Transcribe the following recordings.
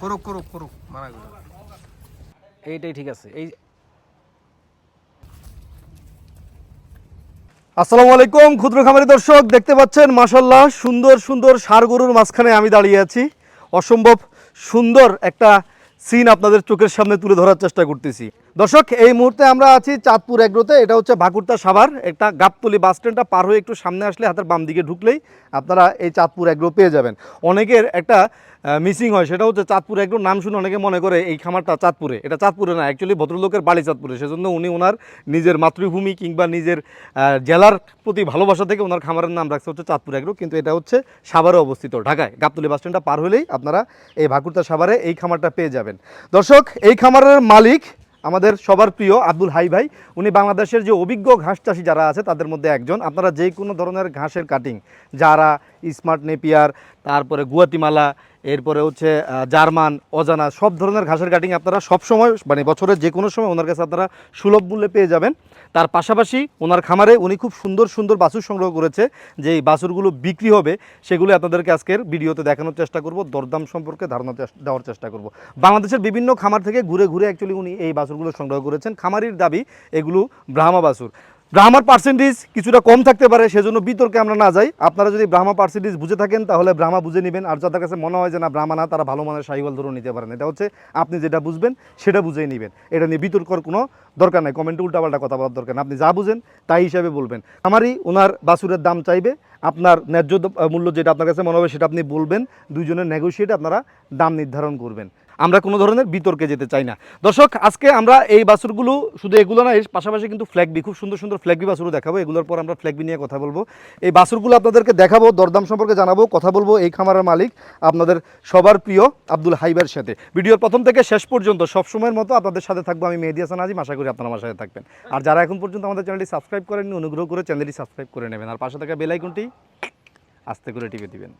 করুক করুক করুক মানা করুক এইটাই ঠিক আছে। এই আসসালামু আলাইকুম ক্ষুদ্র খামারি দর্শক দেখতে পাচ্ছেন মাসাল্লাহ সুন্দর সুন্দর সার গরুর মাঝখানে আমি দাঁড়িয়ে আছি। অসম্ভব সুন্দর একটা সিন আপনাদের চোখের সামনে তুলে ধরার চেষ্টা করতেছি। দর্শক, এই মুহূর্তে আমরা আছি চাঁদপুর এগ্রোতে। এটা হচ্ছে ভাকুরতা সাভার। একটা গাবতলি বাস স্ট্যান্ডটা পার হয়ে একটু সামনে আসলে হাতের বাম দিকে ঢুকলেই আপনারা এই চাঁদপুর এগ্রো পেয়ে যাবেন। অনেকের একটা মিসিং হয়, সেটা হচ্ছে চাঁদপুর এগ্রো নাম শুনে অনেকে মনে করে এই খামারটা চাঁদপুরে। এটা চাঁদপুরে না অ্যাকচুয়ালি ভদ্রলোকের বাড়ি চাঁদপুরে। সেজন্য উনি ওনার নিজের মাতৃভূমি কিংবা নিজের জেলার প্রতি ভালোবাসা থেকে ওনার খামারের নাম রাখছে হচ্ছে চাঁদপুর এগ্রো। কিন্তু এটা হচ্ছে সাভারে অবস্থিত, ঢাকায়। গাবতলি বাস স্ট্যান্ডটা পার হলেই আপনারা এই ভাকুরতা সাভারে এই খামারটা পেয়ে যাবেন। দর্শক, এই খামারের মালিক আমাদের সবার প্রিয় আব্দুল হাই ভাই, উনি বাংলাদেশের যে অভিজ্ঞ ঘাস চাষি যারা আছে তাদের মধ্যে একজন। আপনারা যে কোনো ধরনের ঘাসের কাটিং যারা স্মার্ট নেপিয়ার, তারপরে গুয়াতিমালা, এরপরে হচ্ছে জার্মান, অজানা, সব ধরনের ঘাসের কাটিং আপনারা সব সময় মানে বছরের যে কোনো সময় ওনার কাছে আপনারা সুলভ মূল্যে পেয়ে যাবেন। তার পাশাপাশি ওনার খামারে উনি খুব সুন্দর সুন্দর বাছুর সংগ্রহ করেছে, যে এই বাছুরগুলো বিক্রি হবে, সেগুলো আপনাদেরকে আজকের ভিডিওতে দেখানোর চেষ্টা করব, দরদাম সম্পর্কে ধারণা দেওয়ার চেষ্টা করব। বাংলাদেশের বিভিন্ন খামার থেকে ঘুরে ঘুরে অ্যাকচুয়ালি উনি এই বাছুরগুলো সংগ্রহ করেছেন। খামারির দাবি, এগুলো ব্রাহ্মা বাছুর। ব্রাহ্মার পার্সেন্টেজ কিছুটা কম থাকতে পারে, সেজন্য বিতর্কে আমরা না যাই। আপনারা যদি ব্রাহ্মা পার্সেন্টেজ বুঝে থাকেন, তাহলে ব্রাহ্মা বুঝে নেবেন। আর যাদের কাছে মনে হয় যে না ব্রাহ্মা না, তারা ভালো মানের শাহিওয়াল ধরে নিতে পারেন। এটা হচ্ছে আপনি যেটা বুঝবেন, সেটা বুঝেই নেবেন। এটা নিয়ে বিতর্কর কোনো দরকার নাই, কমেন্টে উল্টাপাল্টা কথা বলার দরকার আপনি যা বুঝেন, তাই হিসাবে বলবেন। আমারই ওনার বাসুরের দাম চাইবে, আপনার ন্যায্য মূল্য যেটা আপনার কাছে মনে হবে সেটা আপনি বলবেন, দুইজনের নেগোসিয়েট আপনারা দাম নির্ধারণ করবেন। আমরা কোনো ধরনের বিতর্কে যেতে চাই না। দর্শক, আজকে আমরা এই বাছুরগুলো শুধু এগুলো না, এর পাশাপাশি কিন্তু ফ্ল্যাগবি খুব সুন্দর সুন্দর ফ্ল্যাগবি বাছুরও দেখাবো। এগুলোর পর আমরা ফ্ল্যাগবি নিয়ে কথা বলব। এই বাছুরগুলো আপনাদেরকে দেখাবো, দরদাম সম্পর্কে জানাব, কথা বলব এই খামারের মালিক, আপনাদের সবার প্রিয় আব্দুল হাইবার সাথে। ভিডিওর প্রথম থেকে শেষ পর্যন্ত সবসময়ের মতো আপনাদের সাথে থাকব আমি মেহেদি হাসান আজিম, আশা করি আপনারা আমার সাথে থাকবেন। আর যারা এখন পর্যন্ত আমাদের চ্যানেলটি সাবস্ক্রাইব করেননি অনুগ্রহ করে চ্যানেলটি সাবস্ক্রাইব করে নেবেন। আর পাশে থাকা বেল আইকনটি আস্তে করে টিপে দিবেন।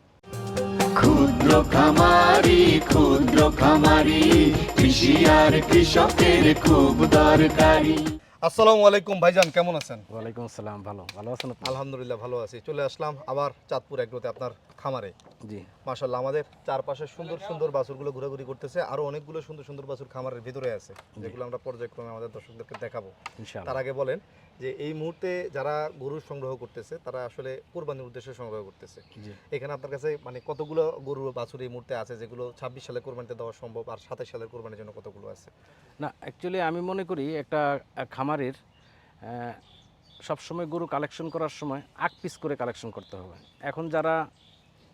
ক্ষুদ্র খামারি ক্ষুদ্র খামারি কৃষি আর কৃষকের খুব দরকারি। আসসালামু আলাইকুম ভাইজান কেমন আছেন? ওয়ালাইকুম আসসালাম ভালো। ভালো আছেন আলহামদুলিল্লাহ ভালো আছি। চলে আসলাম আবার চাঁদপুর এগ্রোতে আপনার খামারে। জি। মাশাল্লাহ আমাদের চারপাশে সুন্দর সুন্দর বাছুরগুলো ঘোরাঘুরি করতেছে। আরও অনেকগুলো সুন্দর সুন্দর বাছুর খামারের ভিতরে আছে যেগুলো আমরা পর্যায়ক্রমে আমাদের দর্শকদেরকে দেখাবো। ইনশাআল্লাহ। তার আগে বলেন যে এই মুহূর্তে যারা গরু সংগ্রহ করতেছে তারা আসলে কোরবানির উদ্দেশ্যে সংগ্রহ করতেছে। জি। এখানে আপনার কাছে মানে কতগুলো গরু বাছুর এই মুহূর্তে আছে যেগুলো ছাব্বিশ সালে কোরবানিতে দেওয়া সম্ভব আর সাতাশ সালের কোরবানির জন্য কতগুলো আছে? না অ্যাকচুয়ালি আমি মনে করি একটা খামারের সবসময় গরু কালেকশন করার সময় আক পিস করে কালেকশন করতে হবে। এখন যারা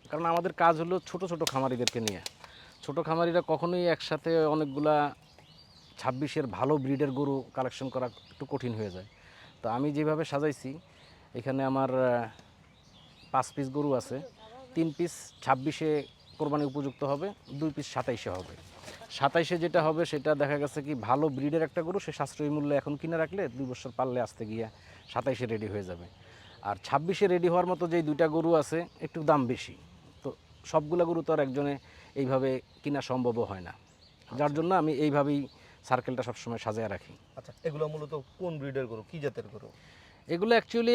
কারণ আমাদের কাজ হলো ছোট ছোট খামারিদেরকে নিয়ে। ছোট খামারিরা কখনোই একসাথে অনেকগুলা ছাব্বিশের ভালো ব্রিডের গরু কালেকশন করা একটু কঠিন হয়ে যায়। তো আমি যেভাবে সাজাইছি, এখানে আমার পাঁচ পিস গরু আছে। তিন পিস ছাব্বিশে কোরবানি উপযুক্ত হবে, দুই পিস সাতাইশে হবে। সাতাইশে যেটা হবে, সেটা দেখা গেছে কি ভালো ব্রিডের একটা গরু, সে সাশ্রয়ী মূল্যে এখন কিনে রাখলে দুই বছর পারলে আসতে গিয়ে সাতাইশে রেডি হয়ে যাবে। আর ছাব্বিশে রেডি হওয়ার মতো যেই দুইটা গরু আছে, একটু দাম বেশি। সবগুলা গরু তো আর একজনে এইভাবে কিনা সম্ভবও হয় না। যার জন্য আমি এইভাবেই সার্কেলটা সবসময় সাজায় রাখি। আচ্ছা এগুলো মূলত কোন ব্রিডের গরু? কি জাতের গরু? এগুলো অ্যাকচুয়ালি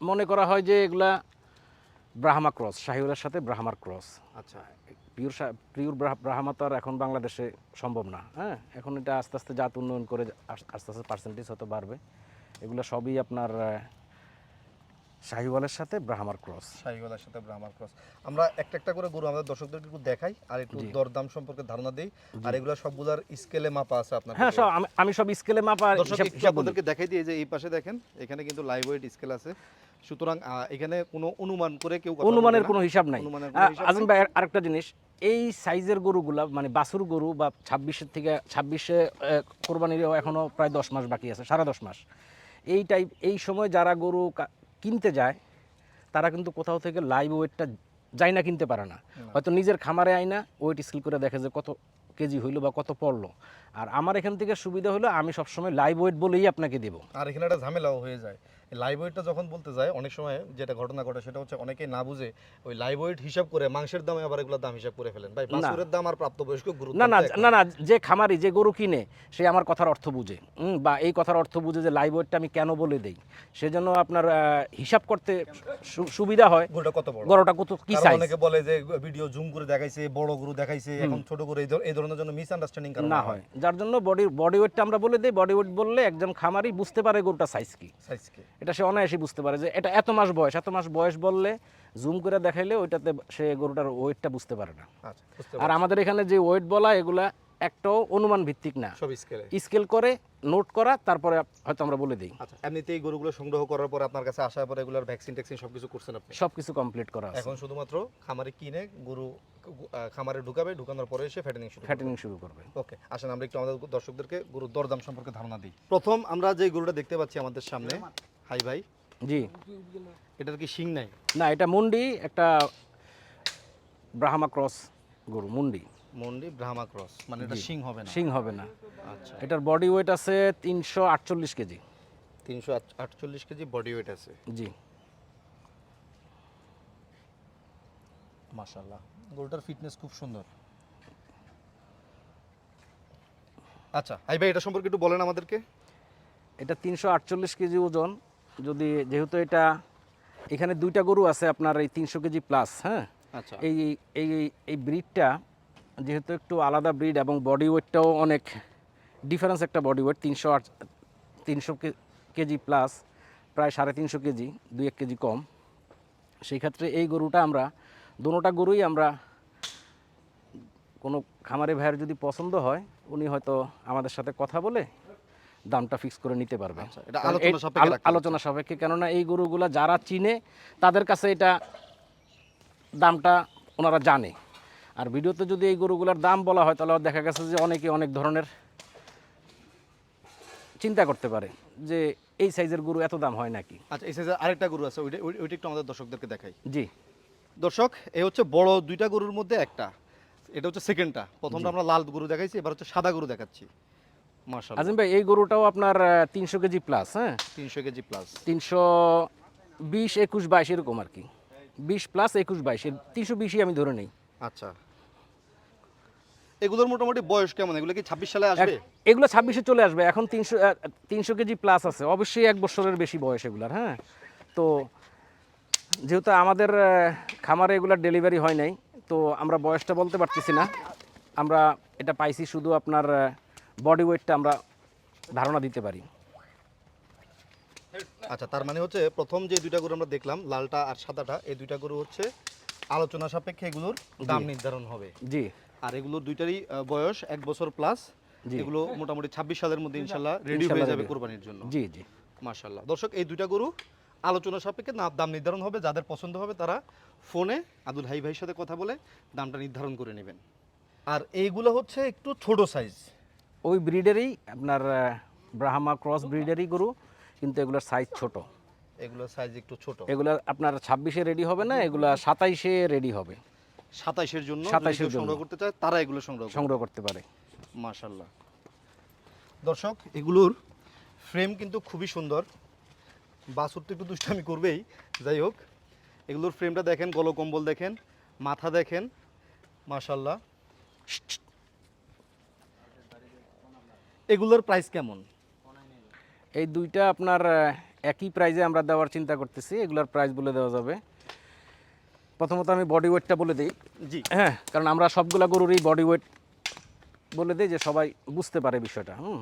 মনে করা হয় যে এগুলা ব্রাহ্মা ক্রস শাহিউলের সাথে ব্রাহ্মার ক্রস আচ্ছা। পিওর পিওর ব্রাহ্মা তো আর এখন বাংলাদেশে সম্ভব না হ্যাঁ? এখন এটা আস্তে আস্তে জাত উন্নয়ন করে আস- আস্তে আস্তে পার্সেন্টেজ হয়তো বাড়বে। এগুলো সবই আপনার শাহিওয়ালের সাথে ব্রাহ্মার ক্রস। শাহিওয়ালার সাথে ব্রাহ্মার ক্রস। আমরা একটা একটা করে গরু আমাদের দর্শকদেরকে একটু দেখাই আর একটু দরদাম সম্পর্কে ধারণা দেই। আর এগুলো সবগুলার স্কেলে মাপা আছে আপনার হ্যাঁ সব আমি- সব স্কেলে মাপা। আপনাদেরকে দেখাই দিয়ে যে এই পাশে দেখেন এখানে কিন্তু লাইভ ওয়েট স্কেল আছে। সুতরাং এখানে কোনো অনুমান করে কেউ অনুমানের। কোনো হিসাব নাই। আজম ভাই আরেকটা জিনিস এই সাইজের গরুগুলা মানে বাছুর গরু বা ছাব্বিশের থেকে ছাব্বিশে কোরবানির এখনও প্রায় দশ মাস বাকি আছে সাড়ে দশ মাস। এই টাইপ এই সময় যারা গরু কিনতে যায় তারা কিন্তু কোথাও থেকে লাইভ ওয়েটটা যায় না কিনতে পারে না। হয়তো নিজের খামারে আয় না ওয়েট স্কিল করে দেখে যে কত কেজি হইল বা কত পড়ল। আর আমার এখান থেকে সুবিধা হলো আমি সবসময় লাইভ ওয়েট বলেই আপনাকে দেবো। আর এখানে একটা ঝামেলাও হয়ে যায়। লাইভ ওয়েটটা যখন বলতে যায় অনেক সময় যেটা ঘটনা ঘটে সেটা হচ্ছে অনেকে না বুঝে ওই লাইভ ওয়েট হিসাব করে মাংসের দামে আবার এগুলোর দাম হিসাব করে ফেলেন। ভাই বাছুরের দাম আর প্রাপ্তবয়স্ক গরুর না না না না যে খামারি যে গরু কিনে সে আমার কথার অর্থ বুঝে। বা এই কথার অর্থ বুঝে যে লাইভ ওয়েটটা আমি কেন বলে দেই? সেজন্য আপনার হিসাব করতে সুবিধা হয়। গরুটা কত বড়? গরুটা কত কি সাইজ অনেকে বলে যে ভিডিও জুম করে দেখাইছে বড় গরু দেখাইছে এখন ছোট করে এই ধরনের জন্য মিস আন্ডারস্ট্যান্ডিং কারণ না হয়। যার জন্য বডি বডি ওয়েটটা আমরা বলে দিই বডি ওয়েট বললে একজন খামারি বুঝতে পারে গরুটা সাইজ কি। সাইজ কি? এটা সে অনায়াসে বুঝতে পারে যে এটা এত মাস বয়স এত মাস বয়স বললে জুম করে দেখাইলে ওইটাতে সে গরুটার ওয়েটটা বুঝতে পারে না। আচ্ছা আর আমাদের এখানে যে ওয়েট বলা এগুলা একটাও অনুমান ভিত্তিক না। সব স্কেলে স্কেল করে নোট করা তারপরে হয়তো আমরা বলে দিই। আচ্ছা এমনিতেই এই গরুগুলো সংগ্রহ করার পর আপনার কাছে আসার পরে এগুলোর ভ্যাকসিন ট্যাকসিন সবকিছু করছেন আপনি? সব কিছু কমপ্লিট করা এখন শুধুমাত্র খামারে কিনে গরু খামারে ঢুকাবে ঢুকানোর পরে এসে ফ্যাটেনিং শুরু করবে। ফ্যাটেনিং শুরু করবে। ওকে আসেন আমরা একটু আমাদের দর্শকদেরকে গরুর দরদাম সম্পর্কে ধারণা দিই। প্রথম আমরা যে গরুটা দেখতে পাচ্ছি আমাদের সামনে হাই ভাই। জি। এটার কি শিং নাই? না এটা মুন্ডি একটা ব্রাহ্মা ক্রস গরু মুন্ডি। মুন্ডি ব্রাহ্মা ক্রস মানে এটা শিং হবে না। শিং হবে না। আচ্ছা। এটার বডি ওয়েট আছে তিনশো আটচল্লিশ কেজি। তিনশো আটচল্লিশ কেজি বডি ওয়েট আছে। জি। মাশাল্লাহ গরুটার ফিটনেস খুব সুন্দর। আচ্ছা হাই ভাই এটা সম্পর্কে একটু বলেন আমাদেরকে। এটা তিনশো আটচল্লিশ কেজি ওজন। যদি যেহেতু এটা এখানে দুইটা গরু আছে আপনার এই তিনশো কেজি প্লাস হ্যাঁ? আচ্ছা। এই এই এই ব্রিডটা যেহেতু একটু আলাদা ব্রিড এবং বডি ওয়েটটাও অনেক ডিফারেন্স একটা বডি ওয়েট তিনশো আট তিনশো কেজি প্লাস প্রায় সাড়ে তিনশো কেজি দুই এক কেজি কম। সেই ক্ষেত্রে এই গরুটা আমরা দোনোটা গরুই আমরা কোনো খামারে ভাইয়ের যদি পছন্দ হয় উনি হয়তো আমাদের সাথে কথা বলে দামটা ফিক্স করে নিতে পারবে। আচ্ছা, আলোচনা সাপেক্ষে কেননা এই গরুগুলা যারা চিনে তাদের কাছে এটা দামটা ওনারা জানে। আর ভিডিওতে যদি এই গরুগুলার দাম বলা হয় তাহলে দেখা গেছে যে অনেকে অনেক ধরনের চিন্তা করতে পারে যে এই সাইজের গরু এত দাম হয় নাকি। আচ্ছা এই সাইজের আরেকটা গরু আছে ওইটা ওইটা একটু আমাদের দর্শকদেরকে দেখাই। জি। দর্শক এই হচ্ছে বড় দুইটা গরুর মধ্যে একটা। এটা হচ্ছে সেকেন্ডটা প্রথমটা আমরা লাল গরু দেখাইছি এবার হচ্ছে সাদা গরু দেখাচ্ছি। আজিম ভাই এই গরুটাও আপনার তিনশো কেজি প্লাস হ্যাঁ? তিনশো কেজি প্লাস তিনশো বিশ একুশ বাইশ এরকম আর কি। বিশ প্লাস একুশ বাইশ তিনশো বিশই আমি ধরে নেই। আচ্ছা। এগুলোর মোটামুটি বয়স কেমন? এগুলো কি ছাব্বিশ সালে আসবে? এগুলো ছাব্বিশে চলে আসবে। এখন তিনশো তিনশো কেজি প্লাস আছে। অবশ্যই এক বছরের বেশি বয়স এগুলার হ্যাঁ? তো যেহেতু আমাদের খামারে এগুলার ডেলিভারি হয় নাই তো আমরা বয়সটা বলতে পারতেছি না। আমরা এটা পাইছি শুধু আপনার বডি ওয়েটটা আমরা ধারণা দিতে পারি। আচ্ছা তার মানে হচ্ছে প্রথম যে দুইটা গরু আমরা দেখলাম লালটা আর সাদাটা এই দুইটা গরু হচ্ছে আলোচনা সাপেক্ষে এগুলোর দাম নির্ধারণ হবে। জি। আর এগুলোর দুইটারই বয়স এক বছর প্লাস। এগুলো মোটামুটি ছাব্বিশ সালের মধ্যে ইনশাল্লাহ রেডি হয়ে যাবে। কোরবানির জন্য। জি জি। মার্শাল্লাহ দর্শক এই দুইটা গরু আলোচনা সাপেক্ষে না দাম নির্ধারণ হবে যাদের পছন্দ হবে তারা ফোনে আদুল হাই ভাইয়ের সাথে কথা বলে দামটা নির্ধারণ করে নেবেন। আর এইগুলো হচ্ছে একটু ছোট সাইজ ওই ব্রিডেরই আপনার ব্রাহ্মা ক্রস ব্রিডেরই গরু কিন্তু এগুলোর সাইজ ছোট। এগুলোর সাইজ একটু ছোট। এগুলো আপনার ছাব্বিশে রেডি হবে না এগুলা সাতাইশে রেডি হবে। সাতাইশের জন্য যদি 27 কেউ এর জন্য। সংগ্রহ করতে চায় তারা এগুলো সংগ্রহ সংগ্রহ করতে পারে। মাশাল্লাহ দর্শক এগুলোর ফ্রেম কিন্তু খুবই সুন্দর। বাসুর তো একটু দুষ্টামি করবেই। যাই হোক এগুলোর ফ্রেমটা দেখেন গলকম্বল দেখেন মাথা দেখেন মাশাল্লাহ এগুলোর প্রাইস কেমন? এই দুইটা আপনার একই প্রাইজে আমরা দেওয়ার চিন্তা করতেছি। এগুলোর প্রাইস বলে দেওয়া যাবে। প্রথমত আমি বডি ওয়েটটা বলে দিই। জি। হ্যাঁ কারণ আমরা সবগুলা গরুরই বডি ওয়েট বলে দিই যে সবাই বুঝতে পারে বিষয়টা হুম।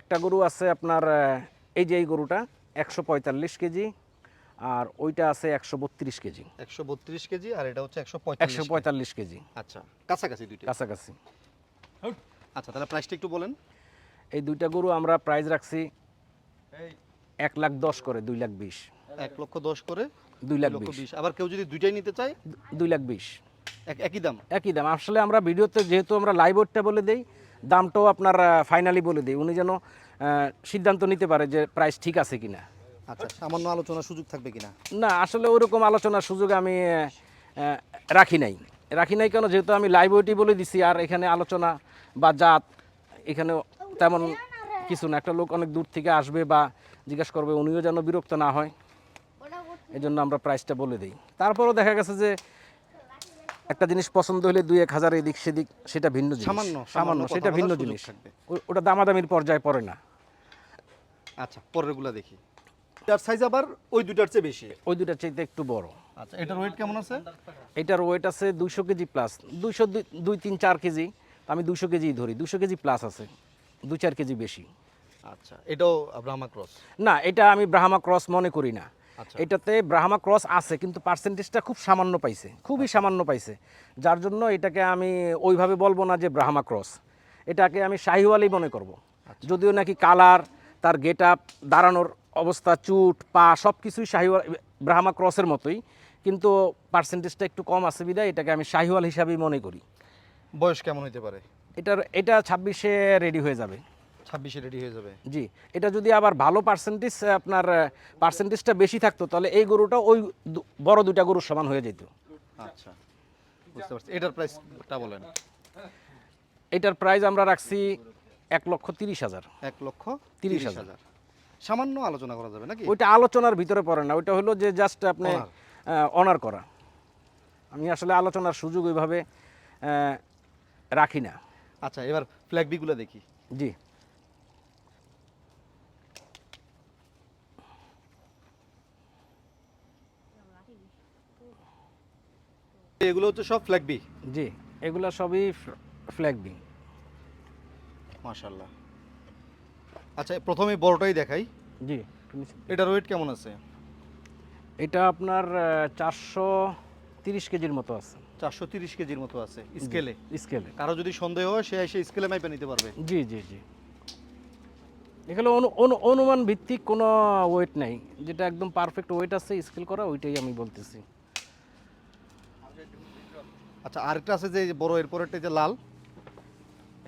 একটা গরু আছে আপনার এই যে এই গরুটা একশো পঁয়তাল্লিশ কেজি আর ওইটা আছে একশো বত্রিশ কেজি। একশো বত্রিশ কেজি আর এটা হচ্ছে একশো একশো পঁয়তাল্লিশ পঁয়তাল্লিশ কেজি। আচ্ছা কাছাকাছি দুইটা। কাছাকাছি। আচ্ছা তাহলে প্রাইসটা একটু বলেন। এই দুইটা গরু আমরা প্রাইস রাখছি এক লাখ দশ করে দুই লাখ বিশ। এক লক্ষ দশ করে দুই লাখ বিশ। আবার কেউ যদি দুইটাই নিতে চায়? দুই লাখ বিশ। এক- একই দাম? একই দাম। আসলে আমরা ভিডিওতে যেহেতু আমরা লাইভ ওয়েটটা বলে দেই দামটাও আপনার ফাইনালি বলে দিই। উনি যেন সিদ্ধান্ত নিতে পারে যে প্রাইস ঠিক আছে কিনা। আচ্ছা সামান্য আলোচনার সুযোগ থাকবে কিনা? না আসলে ওইরকম আলোচনার সুযোগ আমি রাখি নাই। রাখি নাই কেন? যেহেতু আমি লাইভ ওয়েটই বলে দিছি আর এখানে আলোচনা বা জাত এখানে তেমন কিছু না। একটা লোক অনেক দূর থেকে আসবে বা জিজ্ঞাসা করবে উনিও যেন বিরক্ত না হয়। এই জন্য আমরা প্রাইসটা বলে দিই। তারপরেও দেখা গেছে যে একটা জিনিস পছন্দ হলে দুই এক হাজার এদিক সেদিক সেটা ভিন্ন জিনিস। সামান্য, সামান্য সেটা ভিন্ন জিনিস। ওটা দামাদামির পর্যায়ে পড়ে না। আচ্ছা পরেরগুলো দেখি। এটার সাইজ আবার ওই দুটার চেয়ে বেশি। ওই দুটার চাইতে একটু বড়। আচ্ছা এটার ওয়েট কেমন আছে? এটার ওয়েট আছে দুইশো কেজি প্লাস দুইশো দুই তিন চার কেজি। তো আমি দুশো কেজি ধরি দুশো কেজি প্লাস আছে দু চার কেজি বেশি। আচ্ছা এটাও ব্রাহ্মা ক্রস না এটা আমি ব্রাহ্মা ক্রস মনে করি না। আচ্ছা। এটাতে ব্রাহ্মা ক্রস আছে কিন্তু পার্সেন্টেজটা খুব সামান্য পাইছে খুবই সামান্য পাইছে। যার জন্য এটাকে আমি ওইভাবে বলব না যে ব্রাহ্মা ক্রস এটাকে আমি শাহিওয়ালি মনে করব। আচ্ছা। যদিও নাকি কালার তার গেট আপ দাঁড়ানোর অবস্থা চুট পা সব কিছুই শাহিওয়াল ব্রাহ্মা ক্রসের মতোই। কিন্তু পার্সেন্টেজটা একটু কম আছে বিদায় এটাকে আমি শাহিওয়াল হিসাবেই মনে করি। বয়স কেমন হতে পারে? এটার এটা ছাব্বিশে রেডি হয়ে যাবে। ছাব্বিশে রেডি হয়ে যাবে। জি এটা যদি আবার ভালো পার্সেন্টেজ আপনার পার্সেন্টেজটা বেশি থাকতো তাহলে এই গরুটা ওই বড় দুইটা গরুর সমান হয়ে যেত। আচ্ছা বুঝতে পারছি। এটার প্রাইসটা বলেন। এটার প্রাইস আমরা রাখছি এক লক্ষ তিরিশ হাজার। এক লক্ষ তিরিশ হাজার। সামান্য আলোচনা করা যাবে নাকি? ওইটা আলোচনার ভিতরে পড়ে না ওইটা হলো যে জাস্ট আপনি অনার করা। আমি আসলে আলোচনার সুযোগ ওইভাবে রাখি না। আচ্ছা এবার ফ্ল্যাগ বিগুলো দেখি। জি। এগুলো হচ্ছে সব ফ্ল্যাগ বি জি এগুলো সবই ফ্ল্যাগ বিং মাশাল্লাহ আচ্ছা প্রথমে বড়টাই দেখাই। জি এটার ওয়েট কেমন আছে? এটা আপনার চারশো তিরিশ কেজির মতো আছে। চারশো তিরিশ কেজির মতো আছে স্কেলে। স্কেলে। কারও যদি সন্দেহ হয় সে এসে স্কেলে মাইপে নিতে পারবে। জি জি জি। এখানে অনু- অনু- অনুমান ভিত্তিক কোনো ওয়েট নাই। যেটা একদম পারফেক্ট ওয়েট আছে স্কেল করা ওইটাই আমি বলতেছি। আচ্ছা আরেকটা আছে যে বড় এরপরেরটা যে লাল।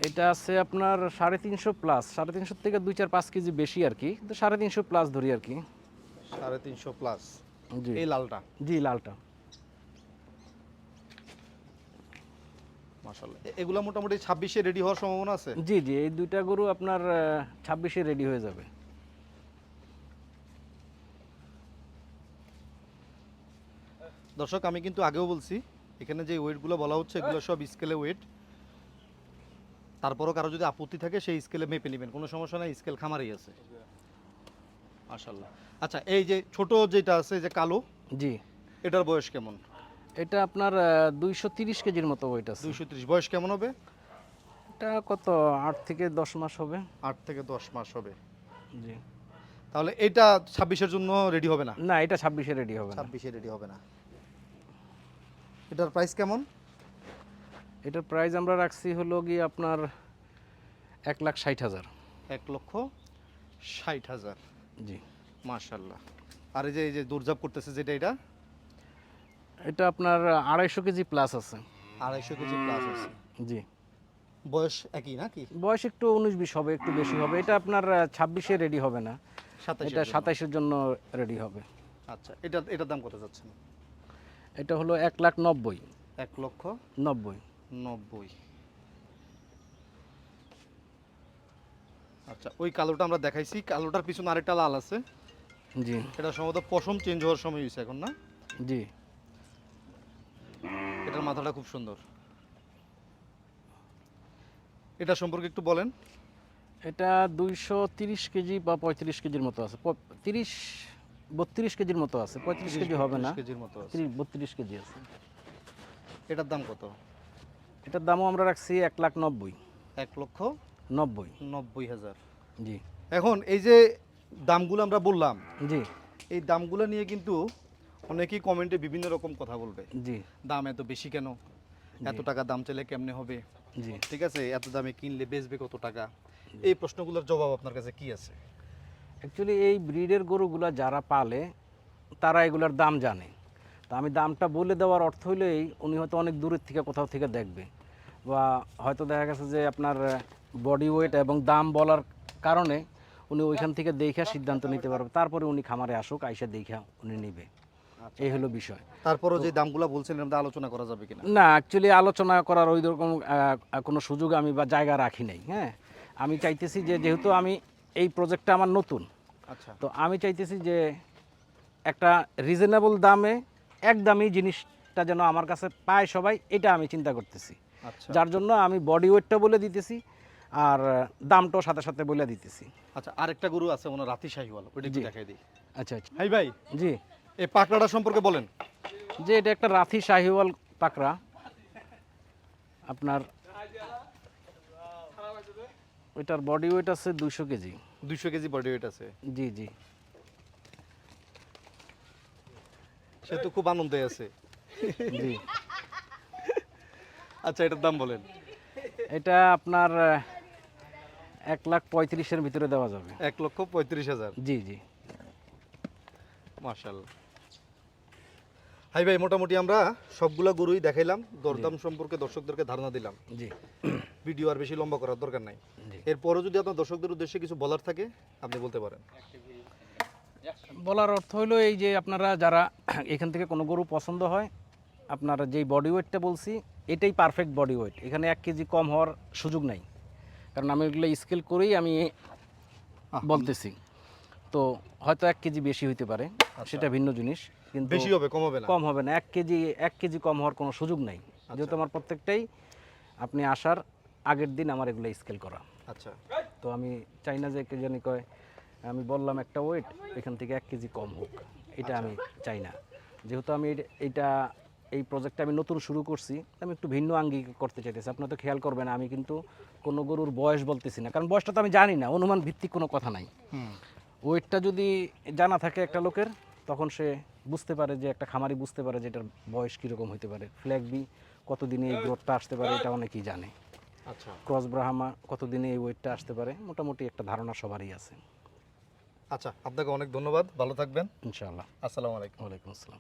এটা আছে আপনার সাড়ে তিনশো প্লাস সাড়ে তিনশো থেকে দুই চার পাঁচ কেজি বেশি আর কি। তো সাড়ে তিনশো প্লাস ধরি আর কি। সাড়ে তিনশো প্লাস জি। এই লালটা। জি লালটা। মাশাল্লাহ এগুলা মোটামুটি ছাব্বিশে রেডি হওয়ার সম্ভাবনা আছে? জি জি এই দুইটা গরু আপনার ছাব্বিশে রেডি হয়ে যাবে। দর্শক আমি কিন্তু আগেও বলছি এখানে যে ওয়েটগুলো বলা হচ্ছে এগুলো সব স্কেলে ওয়েট তারপরও কারও যদি আপত্তি থাকে সেই স্কেলে মেপে নেবেন। কোনো সমস্যা নাই স্কেল খামারই আছে। মাশাল্লাহ আচ্ছা এই যে ছোট যেটা আছে যে কালো জি। এটার বয়স কেমন? এটা আপনার দুইশো তিরিশ কেজির মতো ওয়েট আছে। দুইশো ত্রিশ। বয়স কেমন হবে? এটা কত? আট থেকে দশ মাস হবে। আট থেকে দশ মাস হবে। জি। তাহলে এটা ছাব্বিশের জন্য রেডি হবে না? না এটা ছাব্বিশে রেডি হবে ছাব্বিশে রেডি হবে না। এটার প্রাইস কেমন? এটার প্রাইস আমরা রাখছি হলো গিয়ে আপনার এক লাখ ষাট হাজার। এক লক্ষ ষাট হাজার। জি। মাশাল্লাহ। আর এই যে এই যে দৌড়ঝাপ করতেছে যেটা এটা? এটা আপনার আড়াইশো কেজি প্লাস আছে। আড়াইশো কেজি প্লাস আছে। জি। বয়স একই নাকি? বয়স একটু উনিশ বিশ হবে একটু বেশি হবে। এটা আপনার ছাব্বিশে রেডি হবে না। এটা সাতাইশের জন্য রেডি হবে। আচ্ছা এটা এটার দাম কত যাচ্ছে? এটা হলো এক লাখ নব্বই। এক লক্ষ নব্বই। নব্বই। আচ্ছা ওই কালোটা আমরা দেখাইছি। কালোটার পিছনে আরেকটা লাল আছে। জি। এটা সম্ভবত পশম চেঞ্জ হওয়ার সময় হয়েছে এখন না? জি। এটার মাথাটা খুব সুন্দর। এটা সম্পর্কে একটু বলেন। এটা দুইশো তিরিশ কেজি বা পঁয়ত্রিশ কেজির মতো আছে। তিরিশ বত্রিশ কেজির মতো আছে। পঁয়ত্রিশ কেজি হবে না। কেজির মতো আছে। বত্রিশ কেজি আছে। এটার দাম কত? এটার দামও আমরা রাখছি এক লাখ নব্বই। এক লক্ষ নব্বই। নব্বই হাজার। জি। এখন এই যে দামগুলো আমরা বললাম জি। এই দামগুলো নিয়ে কিন্তু অনেকেই কমেন্টে বিভিন্ন রকম কথা বলবে। জি। দাম এত বেশি কেন? এত টাকা দাম চাইলে কেমনে হবে? জি। ঠিক আছে? এত দামে কিনলে বেচবে কত টাকা? এই প্রশ্নগুলোর জবাব আপনার কাছে কি আছে? অ্যাকচুয়ালি এই ব্রিডের গরুগুলা যারা পালে তারা এগুলার দাম জানে। তা আমি দামটা বলে দেওয়ার অর্থ হইল এই উনি হয়তো অনেক দূরের থেকে কোথাও থেকে দেখবে। বা হয়তো দেখা গেছে যে আপনার বডি ওয়েট এবং দাম বলার কারণে উনি ওইখান থেকে দেখা সিদ্ধান্ত নিতে পারবে। তারপরে উনি খামারে আসুক আইসা দেখা উনি নেবে। এই হলো বিষয়। তারপরও যে দামগুলো বলছিলেন আমরা আলোচনা করা যাবে কিনা? না অ্যাকচুয়ালি আলোচনা করার ওই রকম কোনো সুযোগ আমি বা জায়গা রাখি নাই হ্যাঁ? আমি চাইতেছি যে যেহেতু আমি এই প্রজেক্টটা আমার নতুন আচ্ছা। তো আমি চাইতেছি যে একটা রিজনেবল দামে একদমই জিনিসটা যেন আমার কাছে পায় সবাই এটা আমি চিন্তা করতেছি। আচ্ছা। যার জন্য আমি বডি ওয়েটটা বলে দিতেছি আর দামটাও সাথে সাথে বলে দিতেছি। আচ্ছা আরেকটা গরু আছে ওনার রাতি শাহিওয়াল একটু দেখাই দিই। আচ্ছা আচ্ছা। হাই ভাই। জি। এই পাকড়াটা সম্পর্কে বলেন। যে এটা একটা রাথি শাহিওয়াল পাকড়া। আপনার ওইটার বডি ওয়েট আছে দুইশো কেজি। দুইশো কেজি বডি ওয়েট আছে। জি জি। সে তো খুব আনন্দে আছে। জি। আচ্ছা এটার দাম বলেন। এটা আপনার এক লাখ পঁয়ত্রিশের ভিতরে দেওয়া যাবে। এক লক্ষ পঁয়ত্রিশ হাজার। জি জি। মার্শাল হাই ভাই মোটামুটি আমরা সবগুলা গরুই দেখাইলাম। দরদাম সম্পর্কে দর্শকদেরকে ধারণা দিলাম। জি। ভিডিও আর বেশি লম্বা করার দরকার নাই। এরপরও যদি আপনার দর্শকদের উদ্দেশ্যে কিছু বলার থাকে আপনি বলতে পারেন। বলার অর্থ হলো এই যে আপনারা যারা এখান থেকে কোনো গরু পছন্দ হয় আপনারা যেই বডি ওয়েটটা বলছি এটাই পারফেক্ট বডি ওয়েট এখানে এক কেজি কম হওয়ার সুযোগ নাই। কারণ আমি এগুলো স্কেল করেই আমি বলতেছি। তো হয়তো এক কেজি বেশি হইতে পারে সেটা ভিন্ন জিনিস। কিন্তু বেশি হবে কম হবে না? কম হবে না। এক কেজি এক কেজি কম হওয়ার কোনো সুযোগ নাই। যেহেতু আমার প্রত্যেকটাই আপনি আসার আগের দিন আমার এগুলো স্কেল করা। আচ্ছা। তো আমি চাই না যে কে জানি কয় আমি বললাম একটা ওয়েট এখান থেকে এক কেজি কম হোক। এটা আমি চাই না। যেহেতু আমি এটা- এইটা এই প্রজেক্টটা আমি নতুন শুরু করছি আমি একটু ভিন্ন আঙ্গিক করতে চাইতেছি। আপনার তো খেয়াল করবেন আমি কিন্তু কোনো গরুর বয়স বলতেছি না। কারণ বয়সটা তো আমি জানি না অনুমান ভিত্তিক কোনো কথা নাই। ওয়েটটা যদি জানা থাকে একটা লোকের তখন সে বুঝতে পারে যে একটা খামারি বুঝতে পারে যে এটার বয়স কীরকম হতে পারে। ফ্ল্যাগ বি কতদিনে এই গ্রোথটা আসতে পারে এটা অনেকেই জানে। আচ্ছা। ক্রস ব্রাহামা কতদিনে এই ওয়েটটা আসতে পারে মোটামুটি একটা ধারণা সবারই আছে। আচ্ছা আপনাকে অনেক ধন্যবাদ ভালো থাকবেন। ইনশাআল্লাহ। আসসালামু আলাইকুম। ওয়ালাইকুম আসসালাম।